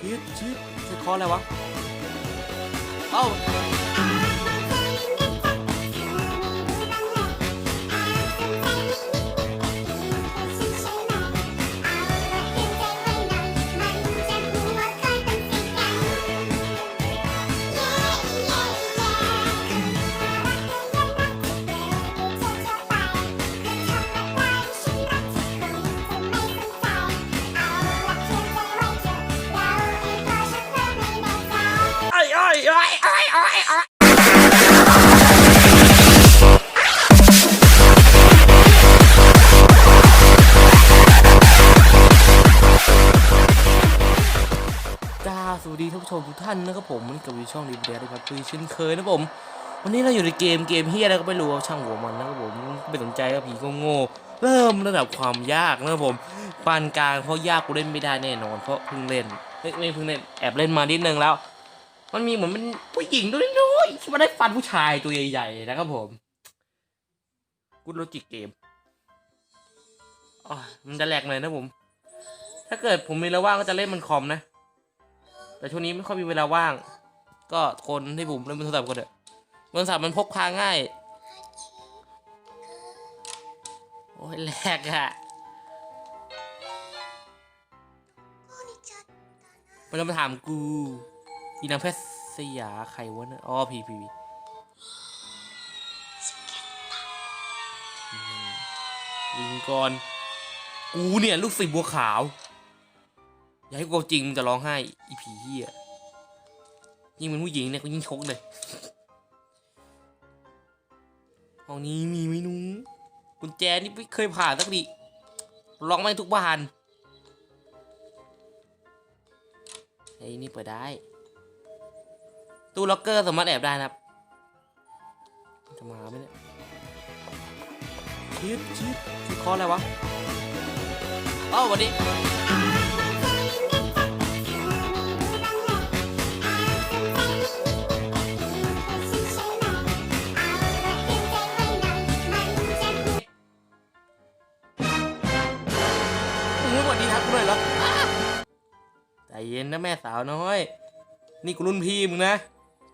ชิดชิดจะคออะไรวะ เอ้า มทุกท่านนะครับผมมันกับวิช่องรีเดียนะครับคือเช่นเคยนะผม วันนี้เราอยู่ในเกมเกมเฮียอะไรก็ไม่รู้ช่างหัวมันนะครับผมไม่สนใจก็ผีก็โง่เริ่มระดับความยากนะครับผมปานกลางเพราะยากกูเล่นไม่ได้แน่นอน เพราะเพิ่งเล่นไม่เพิ่งเล่นแอบเล่นมานิดนึงแล้ว มันมีเหมือนมันผู้หญิงตัวน้อยๆที่มาได้ฟันผู้ชายตัวใหญ่ๆนะครับผมกูโลจิกเกมอ๋อมันจะแหลกหน่อยนะผม ถ้าเกิดผมมีเวลาว่างก็จะเล่นมันคอมนะ แต่ช่วงนี้ไม่ค่อยมีเวลาว่าง ก็คนที่ผมเล่นบนโทรศัพท์ก็เถอะบนโทรศัพท์มันพกพาง่าย โอ้ยแหลกอะมันจะมาถามกูอีนางเพชรสยาใครวะเนี่ยอ๋อพีพีวิงก่อนกูเนี่ย ลูกศิษย์บัวขาว อย่าให้กูจริงมึงจะร้องไห้อีผีเฮียยิ่งเป็นผู้หญิงเนี่ยก็ยิ่งชกเลยห้องนี้มีไหมหนูกุญแจนี่ไม่เคยผ่านสักทีลองไม่ทุกบ้านไอ้ยนี่เปิดได้ ตู้ล็อกเกอร์สามารถแอบได้นะครับจะมาไหมเนี่ยชิดชิดชิดคออะไรวะเอ้าสวันนี้ ย็นนะแม่สาวน้อย นี่กูรุ่นพี่มึงนะ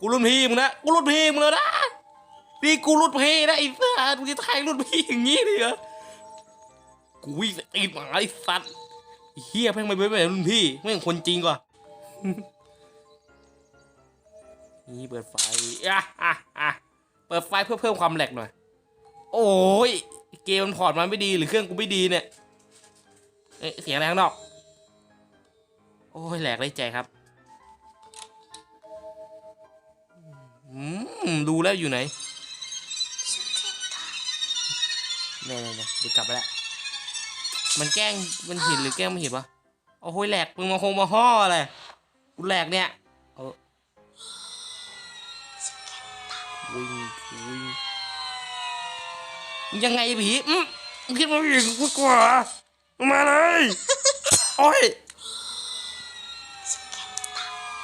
กูรุ่นพี่มึงนะ กูรุ่นพี่มึงแล้วนะ นี่กูรุ่นพี่นะไอ้สัสมึงจะทายรุ่นพี่อย่างงี้เลยเหรอ กูวิ่งตีหมาไอ้สัตว์เฮียแม่งไม่เป็นรุ่นพี่แม่งคนจริงกว่านี่เปิดไฟอะอะอะเปิดไฟเพื่อเพิ่มความแหลกหน่อย โอ้ย เกมมันพอร์ตมาไม่ดีหรือเครื่องกูไม่ดีเนี่ยเอ๊ะเสียงอะไรข้างนอก โอ้ยแหลกเลยใจครับอืมดูแล้วอยู่ไหนเน่เน่เดี๋ยวกลับไปแล้วมันแกล้งมันเห็นหรือแกล้งไม่เห็นวะโอ้ยแหลกมึงมาคงมาห่ออะไรกูแหลกเนี่ยเออวิ่งวิ่งยังไงผีอืมคิดว่าผีกูกว่ามาเลย โอ้ย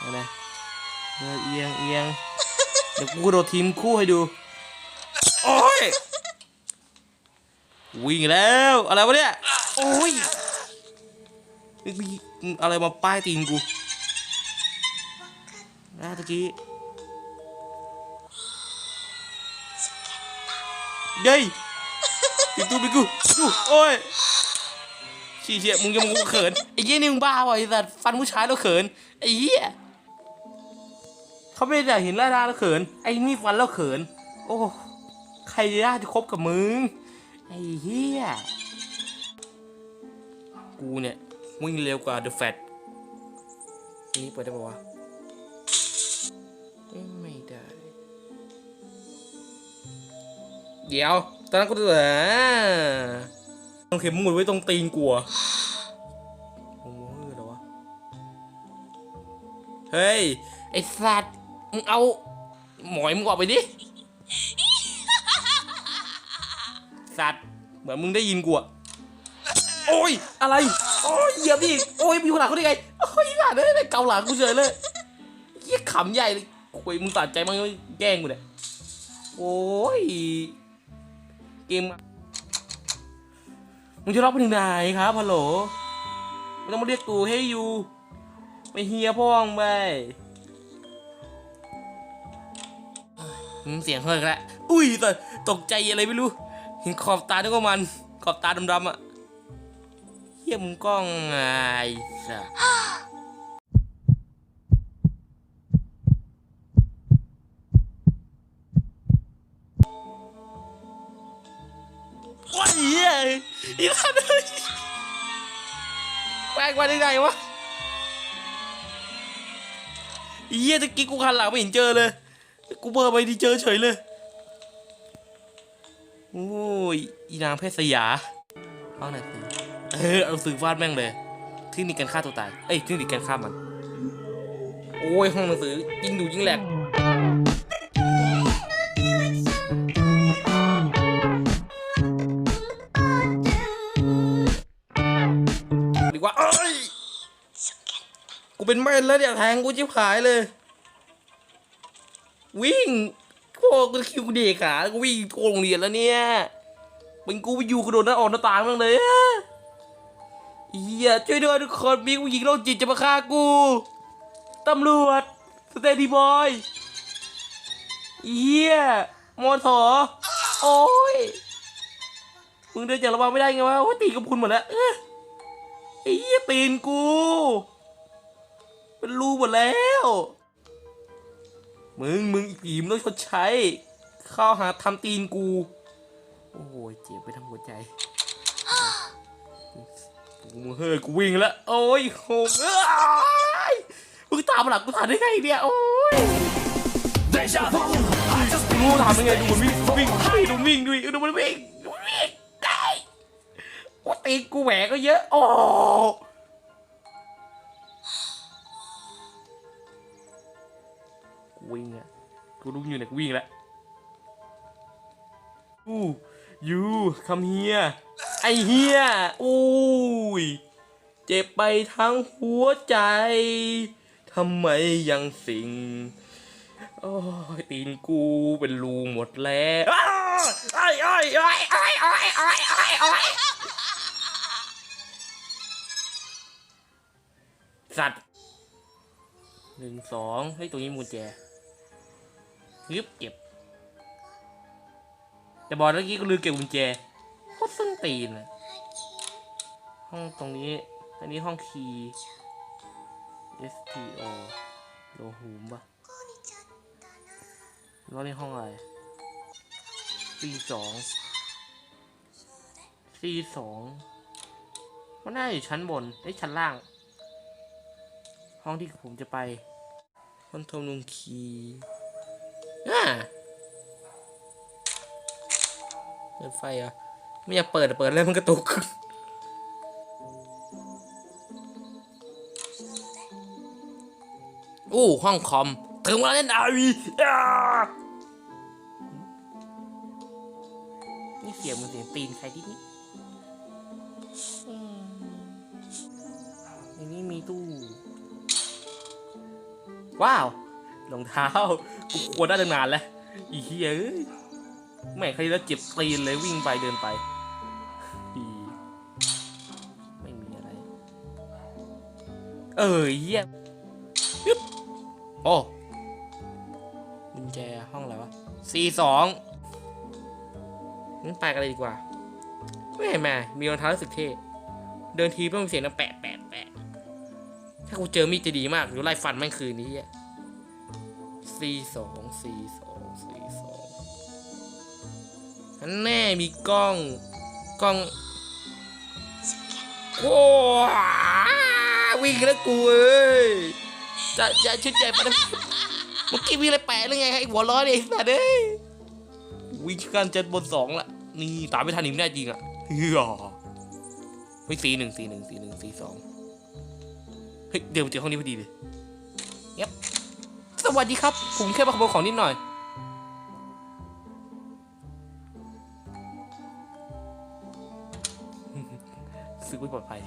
อาเลยเอียงเอียงเดี๋ยวกูระโดดทีมคู่ให้ดู โอ้ย วิ่งแล้ว อะไรวะเนี่ย โอ้ยอะไรมาป้ายตีนกูนะตะกี้เย้ยติดตู้ไปกูกูโอ้ยชี้เชี่ยมึงยังมึงเขินไอ้เหี้ยนี่มึงบ้าว่ะไอ้สัตว์ฟันผู้ชายแล้วเขินไอ้เหี้ย เขาไม่ได้เห็นล่าดาแล้วเขิน ไอ้นี่ฟันแล้วเขิน โอ้ ใครจะจะคบกับมึง ไอ้เหี้ย กูเนี่ยวิ่งเร็วกว่าเดอะแฟตนี่เปิดได้ปะวะไม่ได้ เดี๋ยว ตอนนั้นกูจะต้องเข็มมุดไว้ตรงตีนกูอะเหรวะเฮ้ย ไอสัตว์ มึงเอา หมอยมึงออกไปดิ สัตว์ เหมือนมึงได้ยินกูอะโอ้ย อะไร โอ้ยเหยียบดิโอ้ยมีคนหลังเขาได้ไง โอ้ยหลานเลยเกาหลังกูเฉยเลยเยี่ยขำใหญ่เลยคุยมึงตัดใจมั้งแกล้งกูเนี่ยโอ้ย เกม มึงจะรับไปถึงไหนครับฮัลโหลไม่ต้องมาเรียกกูให้ยูไม่เฮียพ่องไป เสียงเฮ้ยแล้วอุ้ยแต่ตกใจอะไรไม่รู้ เห็นขอบตาด้วยก็มัน ขอบตาดำๆอะเฮียมกล้องไงสัสว้ายเฮียอีสัตว์เอ้ยแปลกมาได้ไงวะอีเฮียตะกี้กูคันหลังไม่เห็นเจอเลย กูเบอร์ไปที่เจอเฉยเลยโอ้ยอีนางเพศสยาห้องไหนสิเออเอาสื่อฟาดแม่งเลยเทคนิคการฆ่าตัวตาย เอ้ยเทคนิคการฆ่ามัน โอ้ยห้องหนังสือยิ่งดูยิ่งแหลกดีกว่าเอ้ย กูเป็นแม่แล้วเนี่ยแทงกูชิบหายเลย วิ่งโอ้กูคิวกูเด็กขากูวิ่งโกงโรงเรียนแล้วเนี่ยเป็นกูไปอยู่กระโดดหน้าออกหน้าต่างมั่งเลยอะเฮียช่วยด้วยทุกคนมีผู้หญิงโรคจิตจะมาฆ่ากูตำรวจสเตดีบอยเฮียมอถอโอ้ยมึงเดินจากระวังไม่ได้ไงวะโอ้ยตีกับคุณหมดแล้วเอ้ยไอ้เฮียตีนกู เป็นรูหมดแล้ว มึง มึงอีกผีมต้องชดใช้ เข้าหาทำตีนกู โอ้ยเจ็บไปทำหัวใจกูเฮ้ยกูวิ่งแล้วโอ้ยโหเอ้ยมึงตามหลังกูทันได้ไงเนี่ยโอ้ยกูรู้ทำยังไงดูมันวิ่งวิ่งวิ่งดูวิ่งด้วยดูมันวิ่งวิ่งได้ว่าตีนกูแหวกก็เยอะโอ้ วิ่งอะกูรู้อยู่ไหนกูวิ่งแล้วอู้ยูคัมเฮียไอเฮียอุ้ยเจ็บไปทั้งหัวใจทำไมยังสิงโอ้ยตีนกูเป็นรูหมดแล้วไอ้ไอ้ไอ้ไอ้ไอ้ไอ้ไอ้ไอ้สัตว์หนึ่งสองเฮ้ยตรงนี้มูลแจ ยึบเก็บ แต่บอกเมื่อกี้ก็ลืมเก็บกุญแจโคตรส้นตีนอะห้องตรงนี้ อันนี้ห้องคีย์ STO โลหูมปะแล้วนี่ห้องอะไร C สอง C สองมันน่าอยู่ชั้นบนไอ้ชั้นล่าง ห้องที่ผมจะไปคอนโทรลรูมคีย์ อ่าเปิดไฟเหรอะไม่อยากเปิดเปิดแล้วมันกระตุกอู้ห้องคอม ถึงเวลาเล่นอาวีนี่เสียงมันเสียงตีนใครที่นี่อืมในนี้มีตู้ ว้าวรองเท้า กูควรได้ตั้งนานแล้วอีเหี้ยแม่งใครแล้วเจ็บตีนเลยวิ่งไปเดินไปอีไม่มีอะไร เออเยี่ยยึบโอ้กุญแจห้องอะไรวะ C สองงั้นไปกันเลยดีกว่าไม่แม่มีรองเท้ารู้สึกเท่เดินทีเพื่อมีเสียงนะแปะแปะแปะถ้ากูเจอมีดจะดีมากหรือไล่ฟันแม่งคืนนี้อะ C สอง C สอง C สองอันแน่มีกล้อง กล้องโอ้วิ่งแล้วกูเอ้ยจะจะชุดใหญ่ปะเนี่ยเมื่อกี้วิ่งอะไรแปะหรือไงไอ้หัวร้อนเองสัตว์เอ้ยวิ่งกันจะบนสองละนี่ตามไม่ทันอีกแน่จริงอะเฮ้ยเฮ้ยสี่หนึ่งสี่หนึ่งสี่หนึ่งสี่สองเฮ้ยเดี๋ยวเจอห้องนี้พอดีเลยเย็บส วัสดีครับ ผมแค่มาขโมยของนิดหน่อย ซื้อไม่ปลอดภัย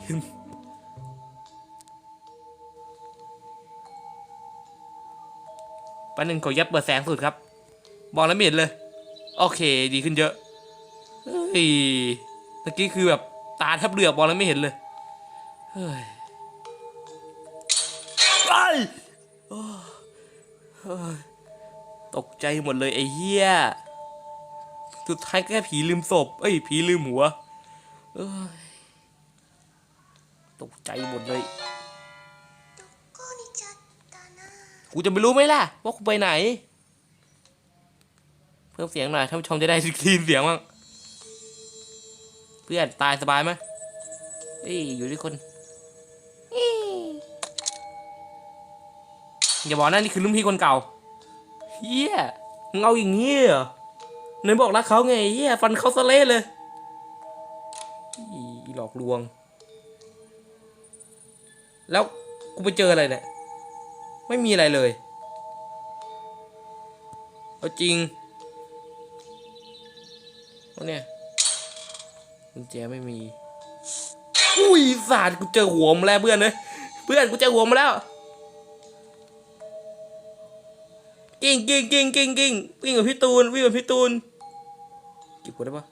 ปันหนึ่งขอยับเปิดแสงสุดครับมองแล้วไม่เห็นเลย โอเค ดีขึ้นเยอะเฮ้ยตะกี้คือแบบตาแทบเหลือกมองแล้วไม่เห็นเลย เฮ้ย ตกใจหมดเลยไอ้เหี้ย สุดท้ายก็แค่ผีลืมศพ เอ้ย ผีลืมหัว เอ้ตกใจหมดเลย กูจะไปรู้ไหมล่ะ ว่ากูไปไหน เพิ่มเสียงหน่อยท่านผู้ชมจะได้สกรีนเสียงมั้งเพื่อนตายสบายไหมเอ้ย อยู่ที่คน อย่าบอกนะนี่คือรุ่นพี่คนเก่าเฮียมึงเอาอย่างนี้เหรอไหนบอกรักเขาไงเฮียฟันเขาสะเละเลยอีหลอกลวง แล้วกูไปเจออะไรเนี่ยไม่มีอะไรเลยเอาจริงเอาเนี่ยกุญแจไม่มี อุ้ยสาดกูเจอหัวมาแล้วเพื่อนเลยเพื่อนกูเจอหัวมาแล้ว กิ้งกิ้งกิ้งกิ้งกิ้งวิ่งกับพี่ตูนวิ่งกับพี่ตูนเก็บหัวได้ปะ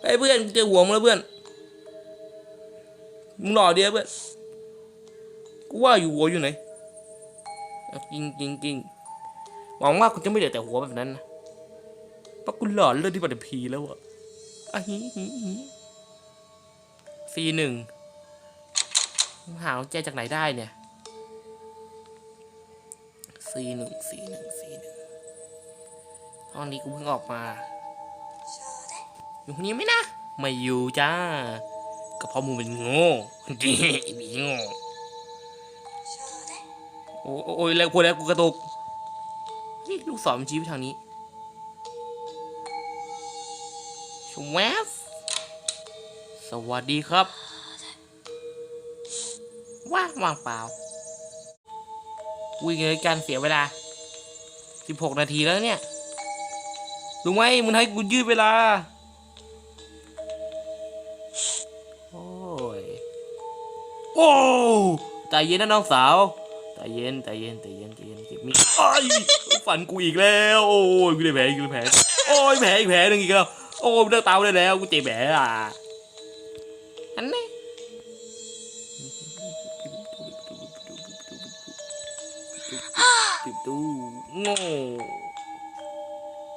ไอ้เพื่อนเจอหัวมาแล้วเพื่อนมึงหล่อเดียวเพื่อนกูว่าอยู่หัวอยู่ไหนกิ้งกิ้งกิ้งหวังว่ากูจะไม่เหลือแต่หัวแบบนั้นนะเพราะกูหล่อเรื่องที่ปัตตพีแล้วอะอะฮีฮีฮีซีหนึ่งหากุญแจจากไหนได้เนี่ย ซีหนึ่งซีหนึ่งซีหนึ่งห้องนี้กูเพิ่งออกมา อยู่คนนี้ไหมนะ ไม่อยู่จ้า ก็เพราะมูงเป็นโง่ดีมีโง่ โอ้โอ้ยแล้วกูแล้วกูกระตุกนี่ลูกศรมันชี้ไปทางนี้ชมแวฟสวัสดีครับ ว่าว่างเปล่า วิ่งเลยการเสียเวลา16นาทีแล้วเนี่ยรู้ไหมมึงให้กูยืดเวลา โอ้ย โอ้ใจเย็นนะน้องสาวใจเย็นใจเย็นใจเย็นใจเย็นเก็บมีดไอ้ฝันกูอีกแล้ว โอ้ยกูได้แผลอีกแล้แผลโอ้ยแผลอีกแผลหนึ่งอีกแล้ว โอ้ยเลิกตาได้แล้ว กูเจ็บแผลอะอันนี้ ปิดประตูโง่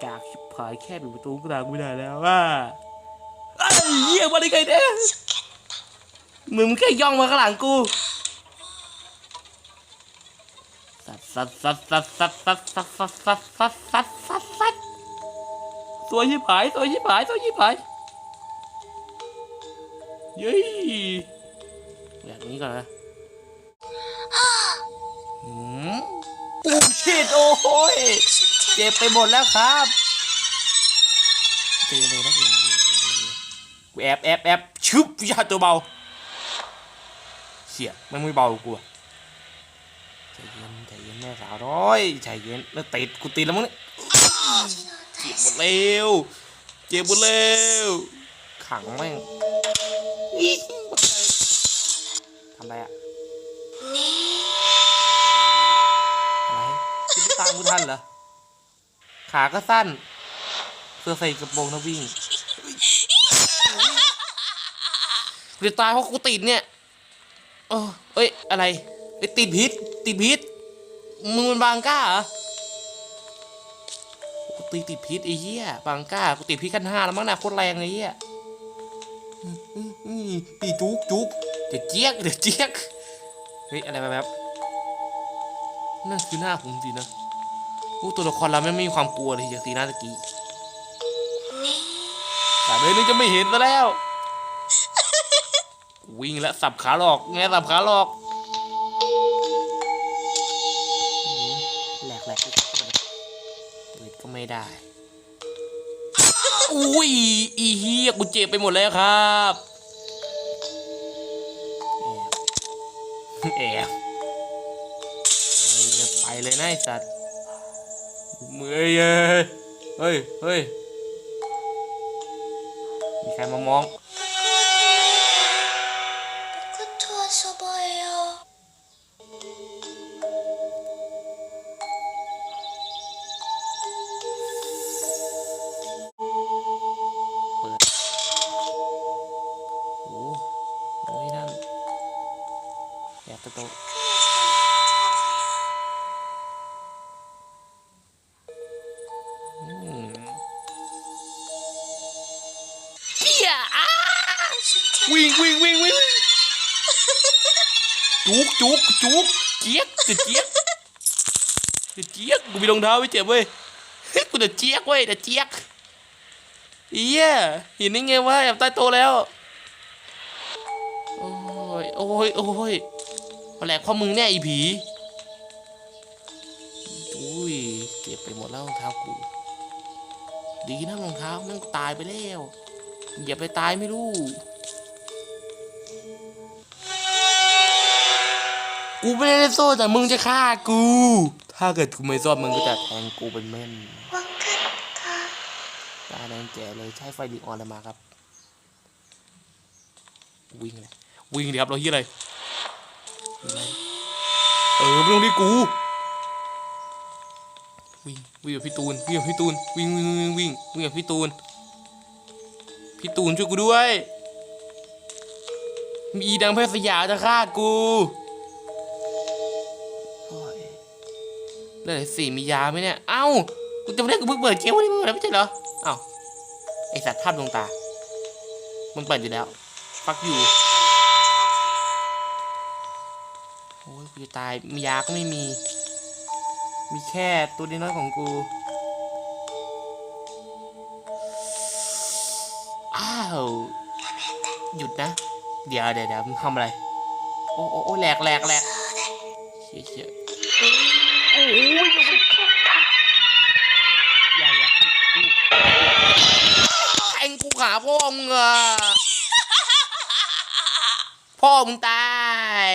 กากชิบหายแค่ปิดประตูก็ตามกูไม่ได้แล้วว่าไอ้เหี้ยมาได้ไงเนี่ยมึงแค่ย่องมาข้างหลังกูสัดสัดสัดสัดสัดสัดสัดสัดสัดสัดสัดสัดสัดสวชิบหายสวชิบหายสวชิบหายเย้ยแบบนี้ก่อนนะ โอ้ชิดโอ้ยเจ็บไปหมดแล้วครับเจอเลยนะกูแอบแอบแอบชึบยาตัวเบาเสียมันไม่เบากูใจเย็นใจเย็นแม่สาวน้อยใจเย็นแล้วติดกูติดแล้วมั้งเนี่ยเจ็บหมดเร็วเจ็บหมดเร็วขังแม่งทำไรอะอะไรคิดว่า ตามกูทันเหรอ ขาก็สั้นเสื้อใส่กระโปรงนะวิ่งกูจะตายเพราะกูติดเนี่ยเออเอ้ย อะไรไอ้ติดพิษ ติดพิษ มึงมันบางก้าเหรอกูตีติดพิษไอ้เหี้ย บางก้า กูติดพิษขั้นห้าแล้วมั้งนะโคตรแรงเลยเหี้ยอีจุกจุกเดี๋ยวเจี๊ยกเดี๋ยวเจี๊ยก เฮ้ย อะไรแบบนั่นคือหน้าผมสินะ โอ้ตัวละครเราไม่มีความกลัวเลยจากสีหน้าตะกี้แต่เลยนี่จะไม่เห็นซะแล้ว วิ่งแล้วสับขาหลอกไงสับขาหลอกแหลกแหลกเปิดก็ไม่ได้ อุ้ย อีเฮียกูเจ็บไปหมดแล้วครับแอบแอบไปเลยนะไอ้สัตว์เมือเยเฮ้ยเฮ้ยมีใครมามอง จุกจุกจุกเจี๊ยกจะเจี๊ยกจะเจี๊ยกกูมีรองเท้าไม่เจ็บเว้ยเฮ้กูจะเจี๊ยกเว้ยจะเจี๊ยกเอี้ยเห็นได้ไงวะแอบใต้โตแล้วโอ้ยโอ้ยโอ้ยแหลกข้อมึงเนี่ยไอีผีอุ้ยเจ็บไปหมดแล้วรองเท้ากูดีนะรองเท้ามันตายไปแล้วอย่าไปตายไม่รู้ กูไม่ได้โซ่แต่มึงจะฆ่ากู ถ้าเกิดกูไม่ซ่อนมึงก็จะแทงกูเป็นเม่นตาแดงแจ๋เลยใช้ไฟดีออนมาครับ วิ่งเลยวิ่งเลยครับเราเฮียอะไรเออไม่ต้องดีกู วิ่งวิ่งกับพี่ตูนวิ่งกับพี่ตูนวิ่งวิ่งวิ่งวิ่งวิ่งกับพี่ตูนพี่ตูนช่วยกูด้วย มีดังเพ่รสยามจะฆ่ากู เลือดสี่มียาไหมเนี่ย เอ้า กูจะไม่ได้กูเพิ่งเปิดเกมวันนี้มึงแล้วไม่ใช่เหรอ เอ้า ไอสัตว์ภาพดวงตามึงเปิดอยู่แล้ว ฟักอยู่ โอ้ยกูจะตาย มียาก็ไม่มี มีแค่ตัวน้อยของกู อ้าว หยุดนะ เดี๋ยวเดี๋ยวเดี๋ยวมึงทำอะไร โอ้โอ้โอ้แหลกแหลกแหลกเชี่ยเชี่ย โอ้ยอย่าอย่ากูแทงกูขาพ่อมึงอะพ่อมึงตาย